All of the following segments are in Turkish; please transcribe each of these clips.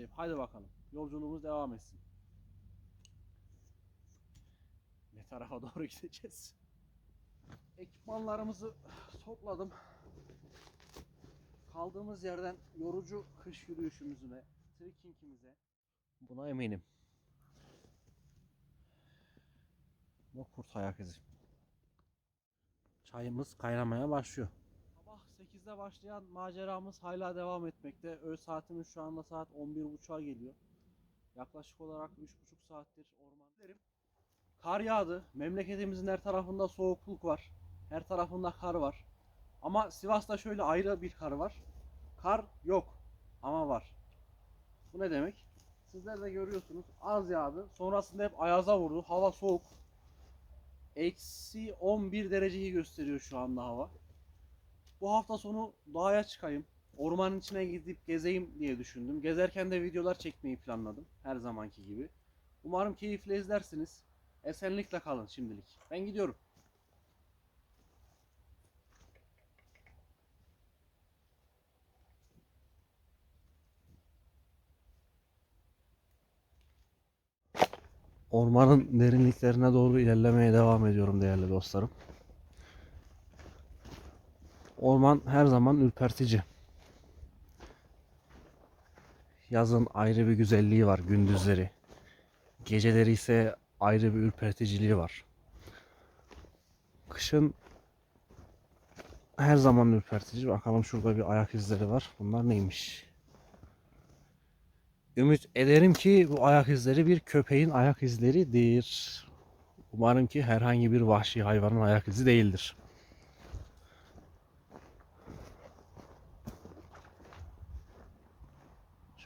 Recep. Haydi bakalım. Yolculuğumuz devam etsin. Ne tarafa doğru gideceğiz? Ekipmanlarımızı topladım. Kaldığımız yerden yorucu kış yürüyüşümüzüne, trekkingimize buna eminim. Bu kurt ayak izi. Çayımız kaynamaya başlıyor. Sabah 8'de başlayan maceramız hala devam etmekte. Öğle saatimiz şu anda saat 11.30'a geliyor. Yaklaşık olarak 3,5 saattir ormandayım. Kar yağdı. Memleketimizin her tarafında soğukluk var. Her tarafında kar var. Ama Sivas'ta şöyle ayrı bir kar var. Kar yok ama var. Bu ne demek? Sizler de görüyorsunuz az yağdı. Sonrasında hep ayaza vurdu. Hava soğuk. Eksi 11 dereceyi gösteriyor şu anda hava. Bu hafta sonu doğaya çıkayım. Ormanın içine gidip gezeyim diye düşündüm. Gezerken de videolar çekmeyi planladım. Her zamanki gibi. Umarım keyifle izlersiniz. Esenlikle kalın şimdilik. Ben gidiyorum. Ormanın derinliklerine doğru ilerlemeye devam ediyorum değerli dostlarım. Orman her zaman ürpertici. Yazın ayrı bir güzelliği var gündüzleri. Geceleri ise ayrı bir ürperticiliği var. Kışın her zaman ürpertici. Bakalım şurada bir ayak izleri var. Bunlar neymiş? Ümit ederim ki bu ayak izleri bir köpeğin ayak izleridir. Umarım ki herhangi bir vahşi hayvanın ayak izi değildir.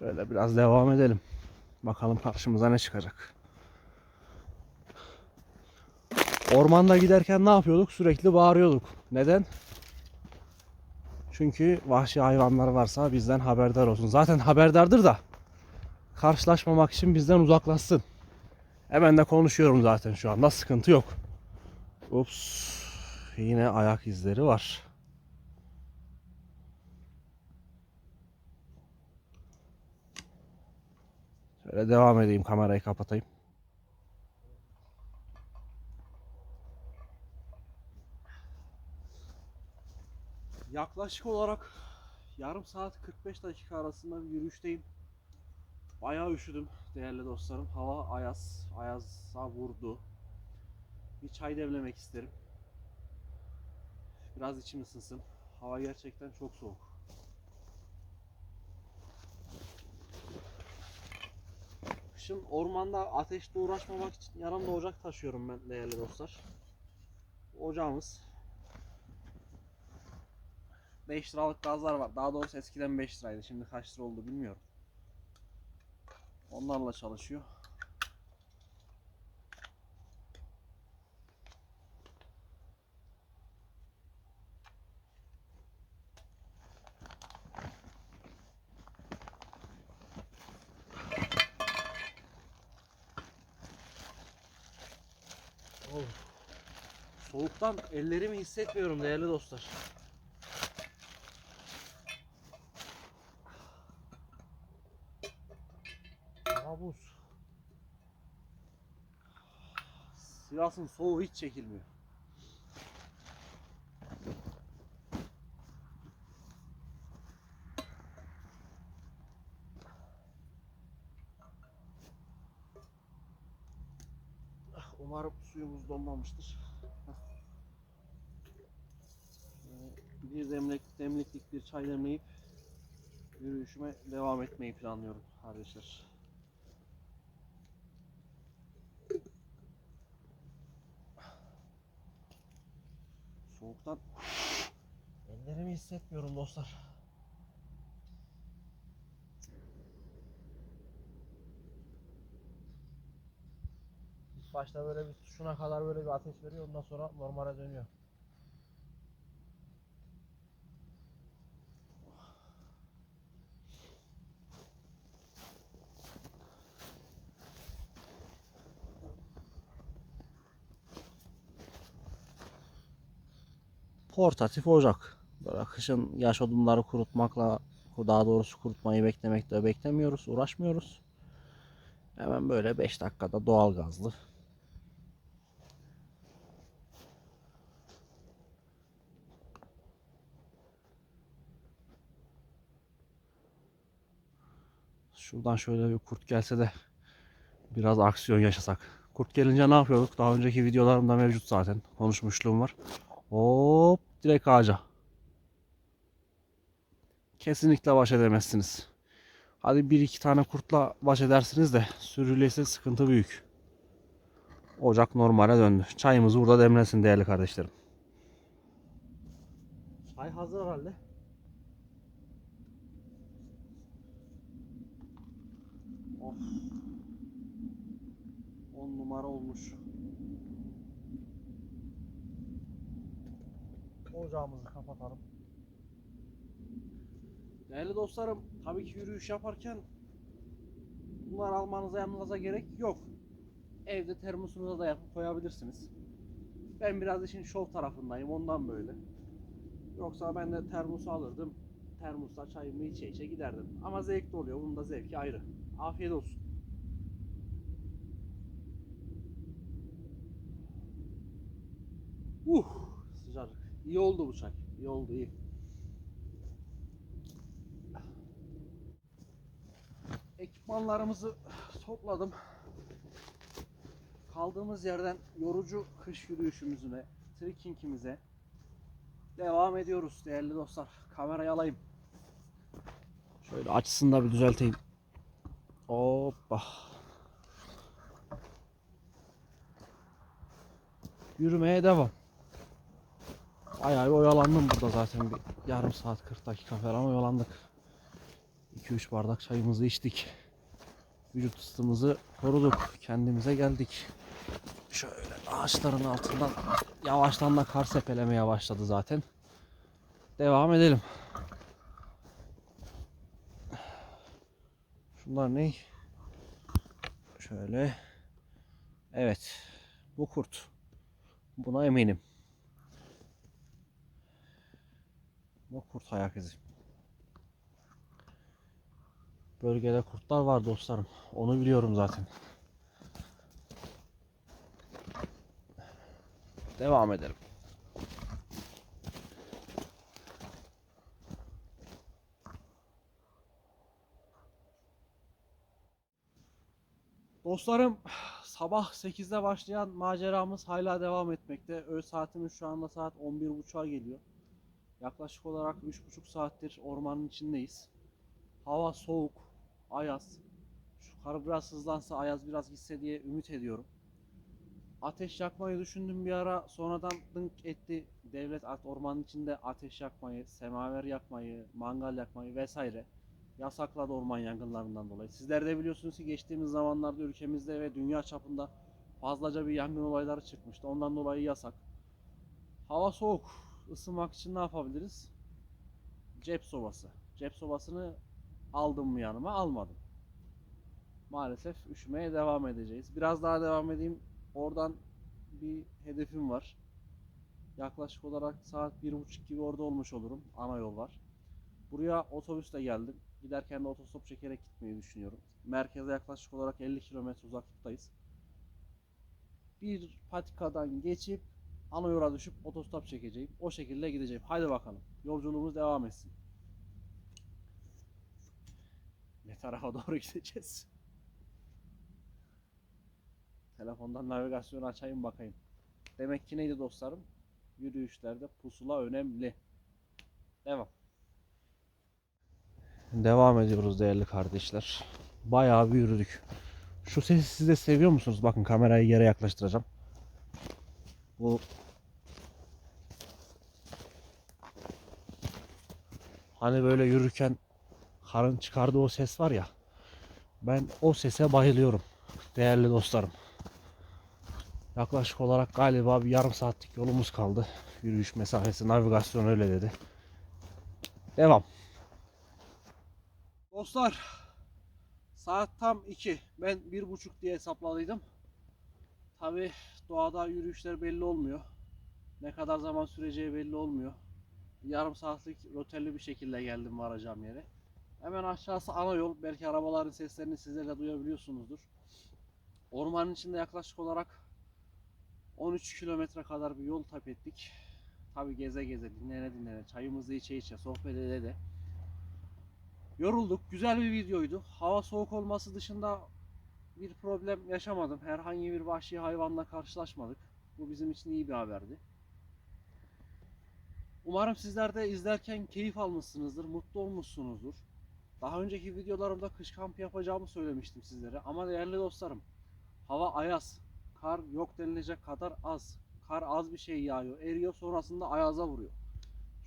Şöyle biraz devam edelim. Bakalım karşımıza ne çıkacak. Ormanda giderken ne yapıyorduk? Sürekli bağırıyorduk. Neden? Çünkü vahşi hayvanlar varsa bizden haberdar olsun. Zaten haberdardır da karşılaşmamak için bizden uzaklaşsın. Hemen de konuşuyorum zaten şu anda. Sıkıntı yok. Ups. Yine ayak izleri var. Devam edeyim kamerayı kapatayım. Yaklaşık olarak yarım saat 45 dakika arasında bir yürüyüşteyim. Bayağı üşüdüm değerli dostlarım. Hava ayaz, ayaza vurdu. Bir çay demlemek isterim. Biraz içim ısınsın. Hava gerçekten çok soğuk. Kışın ormanda ateşle uğraşmamak için yanımda ocak taşıyorum ben değerli dostlar. Ocağımız 5 liralık gazlar var. Daha doğrusu eskiden 5 liraydı. Şimdi kaç lira oldu bilmiyorum. Onlarla çalışıyor. Of. Soğuktan ellerimi hissetmiyorum değerli dostlar. Buz. Sivas'ın soğuğu hiç çekilmiyor. Ah, Umarım suyumuz donmamıştır. Bir demlik, demliklik bir çay demleyip yürüyüşüme devam etmeyi planlıyorum kardeşler. Soğuktan ellerimi hissetmiyorum dostlar. İlk başta böyle bir şuna kadar böyle bir ateş veriyor ondan sonra normale dönüyor. Portatif ocak. Böyle kışın yaş odunları kurutmakla Daha doğrusu kurutmayı beklemekte beklemiyoruz, uğraşmıyoruz. Hemen böyle 5 dakikada doğal gazlı. Şuradan şöyle bir kurt gelse de biraz aksiyon yaşasak. Kurt gelince ne yapıyorduk? Daha önceki videolarımda mevcut zaten. Konuşmuşluğum var. Hop direkt ağaca. Kesinlikle baş edemezsiniz. Hadi bir iki tane kurtla baş edersiniz de sürüleyse sıkıntı büyük. Ocak normale döndü. Çayımız burada demlensin değerli kardeşlerim. Çay hazır herhalde. Of. 10 numara olmuş. Ocağımızı kapatalım. Değerli dostlarım, tabii ki yürüyüş yaparken bunlar almanıza yanınıza gerek yok. Evde termosunuza da yapıp koyabilirsiniz. Ben biraz işin şov tarafındayım ondan böyle. Yoksa ben de termosu alırdım. Termosta çayımı içe içe giderdim. Ama zevkli oluyor. Bunun da zevki ayrı. Afiyet olsun. Uh. İyi oldu bu çay. İyi oldu iyi. Ekipmanlarımızı topladım. Kaldığımız yerden yorucu kış yürüyüşümüzüne, trekkingimize devam ediyoruz değerli dostlar. Kamerayı alayım. Şöyle açısını da bir düzelteyim. Hoppa. Yürümeye devam. Bayağı bir oyalandım burada zaten bir yarım saat 40 dakika falan oyalandık. 2-3 bardak çayımızı içtik. Vücut ısımızı koruduk. Kendimize geldik. Şöyle ağaçların altından yavaştan da kar sepelemeye başladı zaten. Devam edelim. Şunlar ne? Şöyle. Evet. Bu kurt. Buna eminim. Bu kurt ayak izi. Bölgede kurtlar var dostlarım. Onu biliyorum zaten. Devam edelim. Dostlarım sabah 8'de başlayan maceramız hala devam etmekte. Öğle saatimiz şu anda saat 11.30'a geliyor. Yaklaşık olarak 3,5 saattir ormanın içindeyiz. Hava soğuk, ayaz. Şu kar biraz hızlansa ayaz biraz gitse diye ümit ediyorum. Ateş yakmayı düşündüm bir ara sonradan dınk etti. Devlet artık ormanın içinde ateş yakmayı, semaver yakmayı, mangal yakmayı vesaire yasakladı orman yangınlarından dolayı. Sizler de biliyorsunuz ki geçtiğimiz zamanlarda ülkemizde ve dünya çapında fazlaca bir yangın olayları çıkmıştı. Ondan dolayı yasak. Hava soğuk. Isınmak için ne yapabiliriz? Cep sobası. Cep sobasını aldım mı yanıma? Almadım. Maalesef üşümeye devam edeceğiz. Biraz daha devam edeyim. Oradan bir hedefim var. Yaklaşık olarak saat bir buçuk gibi orada olmuş olurum. Ana yol var. Buraya otobüsle geldim. Giderken de otostop çekerek gitmeyi düşünüyorum. Merkeze yaklaşık olarak 50 kilometre uzaklıktayız. Bir patikadan geçip ana yola düşüp otostop çekeceğim. O şekilde gideceğim. Haydi bakalım. Yolculuğumuz devam etsin. Ne tarafa doğru gideceğiz? Telefondan navigasyonu açayım bakayım. Demek ki neydi dostlarım? Yürüyüşlerde pusula önemli. Devam. Devam ediyoruz değerli kardeşler. Bayağı bir yürüdük. Şu sesi siz de seviyor musunuz? Bakın kamerayı yere yaklaştıracağım. Bu Hani böyle yürürken karın çıkardığı o ses var ya. Ben o sese bayılıyorum. Değerli dostlarım. Yaklaşık olarak galiba bir yarım saatlik yolumuz kaldı. Yürüyüş mesafesi, navigasyon öyle dedi. Devam. Dostlar saat tam 2. Ben 1.30 diye hesapladıydım. Tabi doğada yürüyüşler belli olmuyor. Ne kadar zaman süreceği belli olmuyor. Yarım saatlik rotelli bir şekilde geldim varacağım yere. Hemen aşağısı ana yol. Belki arabaların seslerini sizler de duyabiliyorsunuzdur. Ormanın içinde yaklaşık olarak 13 kilometre kadar bir yol tap ettik. Tabi geze geze, dinlene dinlene, çayımızı içe içe, sohbet ede de. Yorulduk. Güzel bir videoydu. Hava soğuk olması dışında bir problem yaşamadım. Herhangi bir vahşi hayvanla karşılaşmadık. Bu bizim için iyi bir haberdi. Umarım sizler de izlerken keyif almışsınızdır, mutlu olmuşsunuzdur. Daha önceki videolarımda kış kampı yapacağımı söylemiştim sizlere. Ama değerli dostlarım, hava ayaz. Kar yok denilecek kadar az. Kar az bir şey yağıyor. Eriyor sonrasında ayaza vuruyor.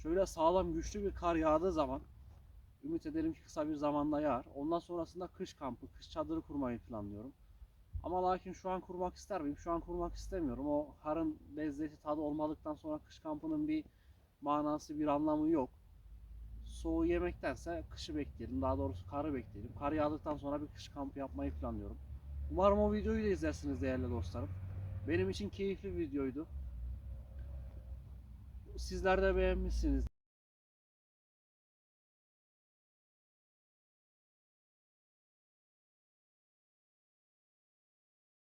Şöyle sağlam güçlü bir kar yağdığı zaman ümit ederim ki kısa bir zamanda yağar. Ondan sonrasında kış kampı, kış çadırı kurmayı planlıyorum. Ama lakin şu an kurmak ister miyim? Şu an kurmak istemiyorum. O karın lezzeti tadı olmadıktan sonra kış kampının bir manası, bir anlamı yok. Soğuğu yemektense kışı bekleyelim. Daha doğrusu karı bekleyelim. Kar yağdıktan sonra bir kış kampı yapmayı planlıyorum. Umarım o videoyu da izlersiniz değerli dostlarım. Benim için keyifli videoydu. Sizler de beğenmişsinizdir.